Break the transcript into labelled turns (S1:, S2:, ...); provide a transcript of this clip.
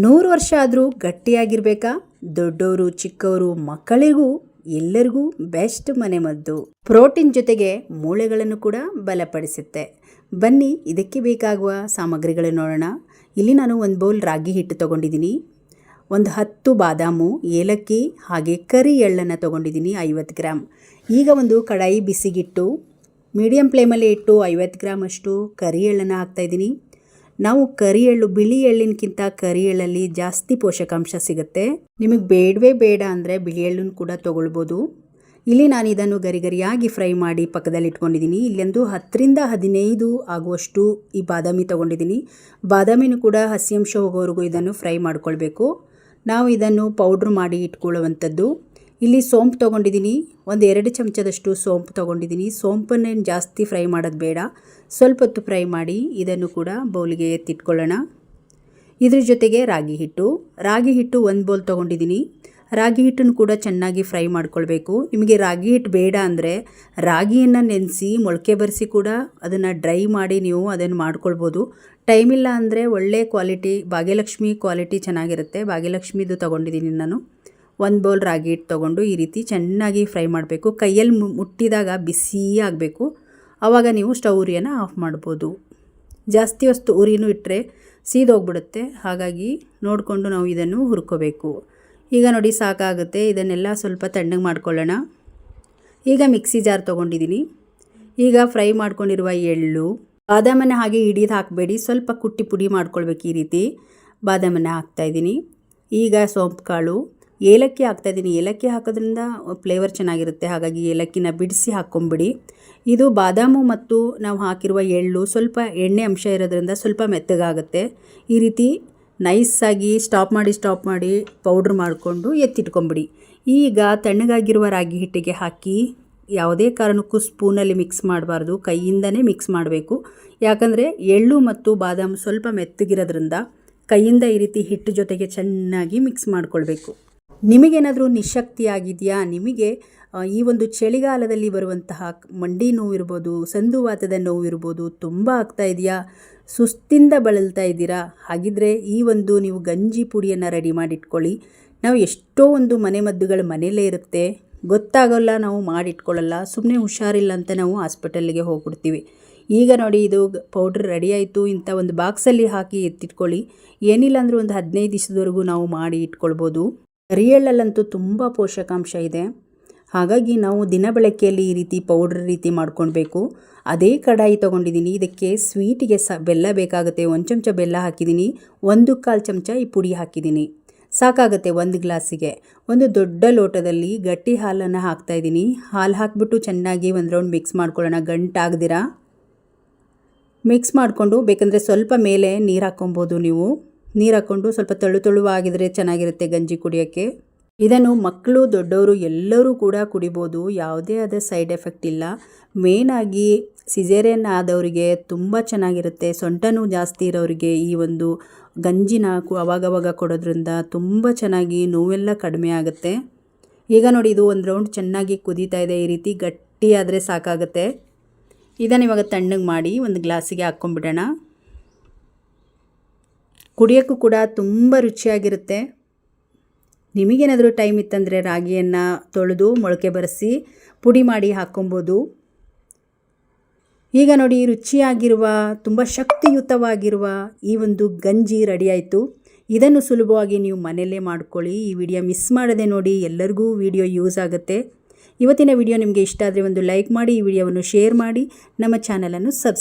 S1: ನೂರು ವರ್ಷ ಆದರೂ ಗಟ್ಟಿಯಾಗಿರ್ಬೇಕಾ? ದೊಡ್ಡವರು ಚಿಕ್ಕವರು, ಮಕ್ಕಳಿಗೂ ಎಲ್ಲರಿಗೂ ಬೆಸ್ಟ್ ಮನೆಮದ್ದು ಪ್ರೋಟೀನ್ ಜೊತೆಗೆ ಮೂಳೆಗಳನ್ನು ಕೂಡ ಬಲಪಡಿಸುತ್ತೆ. ಬನ್ನಿ, ಇದಕ್ಕೆ ಬೇಕಾಗುವ ಸಾಮಗ್ರಿಗಳನ್ನು ನೋಡೋಣ. ಇಲ್ಲಿ ನಾನು ಒಂದು ಬೌಲ್ ರಾಗಿ ಹಿಟ್ಟು ತೊಗೊಂಡಿದ್ದೀನಿ. ಒಂದು ಹತ್ತು ಬಾದಾಮು, ಏಲಕ್ಕಿ ಹಾಗೆ ಕರಿ ಎಳ್ಳನ್ನು ತೊಗೊಂಡಿದ್ದೀನಿ, ಐವತ್ತು ಗ್ರಾಮ್ ಈಗ ಒಂದು ಕಡಾಯಿ ಬಿಸಿಗಿಟ್ಟು, ಮೀಡಿಯಂ ಫ್ಲೇಮಲ್ಲಿ ಇಟ್ಟು ಐವತ್ತು ಗ್ರಾಮ್ ಅಷ್ಟು ಕರಿ ಎಳ್ಳನ್ನು ಹಾಕ್ತಾಯಿದ್ದೀನಿ ನಾವು ಕರಿ ಎಳ್ಳು ಬಿಳಿ ಎಳ್ಳಿನಕ್ಕಿಂತ ಕರಿ ಎಳ್ಳಲ್ಲಿ ಜಾಸ್ತಿ ಪೋಷಕಾಂಶ ಸಿಗುತ್ತೆ. ನಿಮಗೆ ಬೇಡವೇ ಬೇಡ ಅಂದರೆ ಬಿಳಿ ಎಳ್ಳನ್ನು ಕೂಡ ತೊಗೊಳ್ಬೋದು. ಇಲ್ಲಿ ನಾನು ಇದನ್ನು ಗರಿಗರಿಯಾಗಿ ಫ್ರೈ ಮಾಡಿ ಪಕ್ಕದಲ್ಲಿ ಇಟ್ಕೊಂಡಿದ್ದೀನಿ. ಇಲ್ಲೊಂದು ಹತ್ತರಿಂದ ಹದಿನೈದು ಆಗುವಷ್ಟು ಈ ಬಾದಾಮಿ ತೊಗೊಂಡಿದ್ದೀನಿ. ಬಾದಾಮಿನೂ ಕೂಡ ಹಸಿ ಅಂಶ ಹೋಗೋವರೆಗೂ ಇದನ್ನು ಫ್ರೈ ಮಾಡ್ಕೊಳ್ಬೇಕು. ನಾವು ಇದನ್ನು ಪೌಡ್ರ್ ಮಾಡಿ ಇಟ್ಕೊಳ್ಳುವಂಥದ್ದು. ಇಲ್ಲಿ ಸೋಂಪು ತೊಗೊಂಡಿದ್ದೀನಿ. ಒಂದು ಎರಡು ಚಮಚದಷ್ಟು ಸೋಂಪು ತೊಗೊಂಡಿದ್ದೀನಿ. ಸೋಂಪನ್ನೇನು ಜಾಸ್ತಿ ಫ್ರೈ ಮಾಡೋದು ಬೇಡ. ಸ್ವಲ್ಪ ಹೊತ್ತು ಫ್ರೈ ಮಾಡಿ ಇದನ್ನು ಕೂಡ ಬೌಲಿಗೆ ಎತ್ತಿಟ್ಕೊಳ್ಳೋಣ. ಇದ್ರ ಜೊತೆಗೆ ರಾಗಿ ಹಿಟ್ಟು. ರಾಗಿ ಹಿಟ್ಟು ಒಂದು ಬೌಲ್ ತೊಗೊಂಡಿದ್ದೀನಿ. ರಾಗಿ ಹಿಟ್ಟನ್ನು ಕೂಡ ಚೆನ್ನಾಗಿ ಫ್ರೈ ಮಾಡ್ಕೊಳ್ಬೇಕು. ನಿಮಗೆ ರಾಗಿ ಹಿಟ್ಟು ಬೇಡ ಅಂದರೆ ರಾಗಿಯನ್ನು ನೆನೆಸಿ, ಮೊಳಕೆ ಬರೆಸಿ ಕೂಡ ಅದನ್ನು ಡ್ರೈ ಮಾಡಿ ನೀವು ಅದನ್ನು ಮಾಡ್ಕೊಳ್ಬೋದು. ಟೈಮ್ ಇಲ್ಲ ಅಂದರೆ ಒಳ್ಳೆ ಕ್ವಾಲಿಟಿ, ಭಾಗ್ಯಲಕ್ಷ್ಮಿ ಕ್ವಾಲಿಟಿ ಚೆನ್ನಾಗಿರುತ್ತೆ. ಭಾಗ್ಯಲಕ್ಷ್ಮಿದು ತೊಗೊಂಡಿದ್ದೀನಿ ನಾನು. ಒಂದು ಬೌಲ್ ರಾಗಿ ಹಿಟ್ಟು ತೊಗೊಂಡು ಈ ರೀತಿ ಚೆನ್ನಾಗಿ ಫ್ರೈ ಮಾಡಬೇಕು. ಕೈಯಲ್ಲಿ ಮುಟ್ಟಿದಾಗ ಬಿಸಿ ಆಗಬೇಕು. ಆವಾಗ ನೀವು ಸ್ಟವ್ ಉರಿಯನ್ನು ಆಫ್ ಮಾಡ್ಬೋದು. ಜಾಸ್ತಿ ವಸ್ತು ಉರಿನೂ ಇಟ್ಟರೆ ಸೀದೋಗ್ಬಿಡುತ್ತೆ ಹಾಗಾಗಿ ನೋಡಿಕೊಂಡು ನಾವು ಇದನ್ನು ಹುರ್ಕೋಬೇಕು. ಈಗ ನೋಡಿ ಸಾಕಾಗುತ್ತೆ. ಇದನ್ನೆಲ್ಲ ಸ್ವಲ್ಪ ತಣ್ಣಗೆ ಮಾಡ್ಕೊಳ್ಳೋಣ. ಈಗ ಮಿಕ್ಸಿ ಜಾರ್ ತೊಗೊಂಡಿದ್ದೀನಿ. ಈಗ ಫ್ರೈ ಮಾಡ್ಕೊಂಡಿರುವ ಎಳ್ಳು ಬಾದಾಮನ್ನು ಹಾಗೆ ಹಿಡಿದು ಹಾಕಬೇಡಿ. ಸ್ವಲ್ಪ ಕುಟ್ಟಿ ಪುಡಿ ಮಾಡ್ಕೊಳ್ಬೇಕು ಈ ರೀತಿ. ಬಾದಾಮನ್ನು ಹಾಕ್ತಾಯಿದ್ದೀನಿ ಈಗ ಸೋಂಪು ಕಾಳು. ಏಲಕ್ಕಿ ಹಾಕ್ತಾಯಿದ್ದೀನಿ ಏಲಕ್ಕಿ ಹಾಕೋದ್ರಿಂದ ಫ್ಲೇವರ್ ಚೆನ್ನಾಗಿರುತ್ತೆ. ಹಾಗಾಗಿ ಏಲಕ್ಕಿನ ಬಿಡಿಸಿ ಹಾಕ್ಕೊಂಬಿಡಿ ಇದು ಬಾದಾಮು ಮತ್ತು ನಾವು ಹಾಕಿರುವ ಎಳ್ಳು ಸ್ವಲ್ಪ ಎಣ್ಣೆ ಅಂಶ ಇರೋದ್ರಿಂದ ಸ್ವಲ್ಪ ಮೆತ್ತಗಾಗುತ್ತೆ. ಈ ರೀತಿ ನೈಸಾಗಿ ಸ್ಟಾಪ್ ಮಾಡಿ ಸ್ಟಾಪ್ ಮಾಡಿ ಪೌಡ್ರ್ ಮಾಡಿಕೊಂಡು ಎತ್ತಿಟ್ಕೊಂಬಿಡಿ. ಈಗ ತಣ್ಣಗಾಗಿರುವ ರಾಗಿ ಹಿಟ್ಟಿಗೆ ಹಾಕಿ ಯಾವುದೇ ಕಾರಣಕ್ಕೂ ಸ್ಪೂನಲ್ಲಿ ಮಿಕ್ಸ್ ಮಾಡಬಾರ್ದು. ಕೈಯಿಂದನೇ ಮಿಕ್ಸ್ ಮಾಡಬೇಕು. ಯಾಕಂದರೆ ಎಳ್ಳು ಮತ್ತು ಬಾದಾಮು ಸ್ವಲ್ಪ ಮೆತ್ತಗಿರೋದ್ರಿಂದ ಕೈಯಿಂದ ಈ ರೀತಿ ಹಿಟ್ಟು ಜೊತೆಗೆ ಚೆನ್ನಾಗಿ ಮಿಕ್ಸ್ ಮಾಡಿಕೊಳ್ಬೇಕು. ನಿಮಗೇನಾದರೂ ನಿಶಕ್ತಿ ಆಗಿದೆಯಾ ನಿಮಗೆ ಈ ಒಂದು ಚಳಿಗಾಲದಲ್ಲಿ ಬರುವಂತಹ ಮಂಡಿ ನೋವಿರ್ಬೋದು ಸಂದುವಾತದ ನೋವಿರ್ಬೋದು ತುಂಬ ಆಗ್ತಾ ಇದೆಯಾ? ಸುಸ್ತಿಂದ ಬಳಲ್ತಾ ಇದ್ದೀರಾ? ಹಾಗಿದ್ರೆ ಈ ಒಂದು ನೀವು ಗಂಜಿ ಪುಡಿಯನ್ನು ರೆಡಿ ಮಾಡಿಟ್ಕೊಳ್ಳಿ. ನಾವು ಎಷ್ಟೋ ಒಂದು ಮನೆಮದ್ದುಗಳು ಮನೆಯಲ್ಲೇ ಇರುತ್ತೆ. ಗೊತ್ತಾಗೋಲ್ಲ, ನಾವು ಮಾಡಿಟ್ಕೊಳ್ಳಲ್ಲ. ಸುಮ್ಮನೆ ಹುಷಾರಿಲ್ಲ ಅಂತ ನಾವು ಹಾಸ್ಪಿಟಲ್ಗೆ ಹೋಗ್ಬಿಡ್ತೀವಿ. ಈಗ ನೋಡಿ, ಇದು ಪೌಡ್ರ್ ರೆಡಿ ಆಯಿತು. ಇಂಥ ಒಂದು ಬಾಕ್ಸಲ್ಲಿ ಹಾಕಿ ಎತ್ತಿಟ್ಕೊಳ್ಳಿ. ಏನಿಲ್ಲ ಅಂದರೂ ಒಂದು ಹದಿನೈದು ದಿವಸದವರೆಗೂ ನಾವು ಮಾಡಿ ಇಟ್ಕೊಳ್ಬೋದು. ರಿಯಳಲ್ಲಂತೂ ತುಂಬ ಪೋಷಕಾಂಶ ಇದೆ. ಹಾಗಾಗಿ ನಾವು ದಿನ ಬಳಕೆಯಲ್ಲಿ ಈ ರೀತಿ ಪೌಡ್ರ್ ರೀತಿ ಮಾಡ್ಕೊಳ್ಬೇಕು. ಅದೇ ಕಡಾಯಿ ತೊಗೊಂಡಿದ್ದೀನಿ. ಇದಕ್ಕೆ ಸ್ವೀಟಿಗೆ ಸ ಬೆಲ್ಲ ಬೇಕಾಗುತ್ತೆ. ಒಂದು ಚಮಚ ಬೆಲ್ಲ ಹಾಕಿದ್ದೀನಿ. ಒಂದು ಕಾಲು ಚಮಚ ಈ ಪುಡಿ ಹಾಕಿದ್ದೀನಿ. ಸಾಕಾಗುತ್ತೆ ಒಂದು ಗ್ಲಾಸಿಗೆ. ಒಂದು ದೊಡ್ಡ ಲೋಟದಲ್ಲಿ ಗಟ್ಟಿ ಹಾಲನ್ನು ಹಾಕ್ತಾಯಿದ್ದೀನಿ ಹಾಲು ಹಾಕಿಬಿಟ್ಟು ಚೆನ್ನಾಗಿ ಒಂದು ರೌಂಡ್ ಮಿಕ್ಸ್ ಮಾಡ್ಕೊಳ್ಳೋಣ. ಗಂಟಾಗ್ದಿರಾ ಮಿಕ್ಸ್ ಮಾಡಿಕೊಂಡು ಬೇಕಂದರೆ ಸ್ವಲ್ಪ ಮೇಲೆ ನೀರು ಹಾಕ್ಕೊಬೋದು ನೀವು. ನೀರು ಹಾಕ್ಕೊಂಡು ಸ್ವಲ್ಪ ತಳು ತಳುವಾಗಿದ್ರೆ ಚೆನ್ನಾಗಿರುತ್ತೆ ಗಂಜಿ ಕುಡಿಯೋಕ್ಕೆ. ಇದನ್ನು ಮಕ್ಕಳು, ದೊಡ್ಡವರು ಎಲ್ಲರೂ ಕೂಡ ಕುಡಿಬೋದು. ಯಾವುದೇ ಆದ ಸೈಡ್ ಎಫೆಕ್ಟ್ ಇಲ್ಲ. ಮೇನಾಗಿ ಸಿಜೇರಿಯನ್ ಆದವರಿಗೆ ತುಂಬ ಚೆನ್ನಾಗಿರುತ್ತೆ. ಸೊಂಟನೂ ಜಾಸ್ತಿ ಇರೋರಿಗೆ ಈ ಒಂದು ಗಂಜಿನ ಅವಾಗವಾಗ ಕೊಡೋದ್ರಿಂದ ತುಂಬ ಚೆನ್ನಾಗಿ ನೋವೆಲ್ಲ ಕಡಿಮೆ ಆಗುತ್ತೆ. ಈಗ ನೋಡಿ ಇದು ಒಂದು ರೌಂಡ್ ಚೆನ್ನಾಗಿ ಕುದೀತಾ ಇದೆ. ಈ ರೀತಿ ಗಟ್ಟಿಯಾದರೆ ಸಾಕಾಗುತ್ತೆ. ಇದನ್ನು ಇವಾಗ ತಣ್ಣಗೆ ಮಾಡಿ ಒಂದು ಗ್ಲಾಸಿಗೆ ಹಾಕ್ಕೊಂಬಿಡೋಣ ಕುಡಿಯೋಕ್ಕೂ ಕೂಡ ತುಂಬ ರುಚಿಯಾಗಿರುತ್ತೆ. ನಿಮಗೇನಾದರೂ ಟೈಮ್ ಇತ್ತಂದರೆ ರಾಗಿಯನ್ನು ತೊಳೆದು ಮೊಳಕೆ ಬರೆಸಿ ಪುಡಿ ಮಾಡಿ ಹಾಕ್ಕೊಬೋದು. ಈಗ ನೋಡಿ, ರುಚಿಯಾಗಿರುವ, ತುಂಬ ಶಕ್ತಿಯುತವಾಗಿರುವ ಈ ಒಂದು ಗಂಜಿ ರೆಡಿಯಾಯಿತು. ಇದನ್ನು ಸುಲಭವಾಗಿ ನೀವು ಮನೆಯಲ್ಲೇ ಮಾಡ್ಕೊಳ್ಳಿ. ಈ ವಿಡಿಯೋ ಮಿಸ್ ಮಾಡದೆ ನೋಡಿ, ಎಲ್ಲರಿಗೂ ವಿಡಿಯೋ ಯೂಸ್ ಆಗುತ್ತೆ. ಇವತ್ತಿನ ವಿಡಿಯೋ ನಿಮಗೆ ಇಷ್ಟ ಆದರೆ ಒಂದು ಲೈಕ್ ಮಾಡಿ, ಈ ವಿಡಿಯೋವನ್ನು ಶೇರ್ ಮಾಡಿ. ನಮ್ಮ ಚಾನಲನ್ನು ಸಬ್ಸ್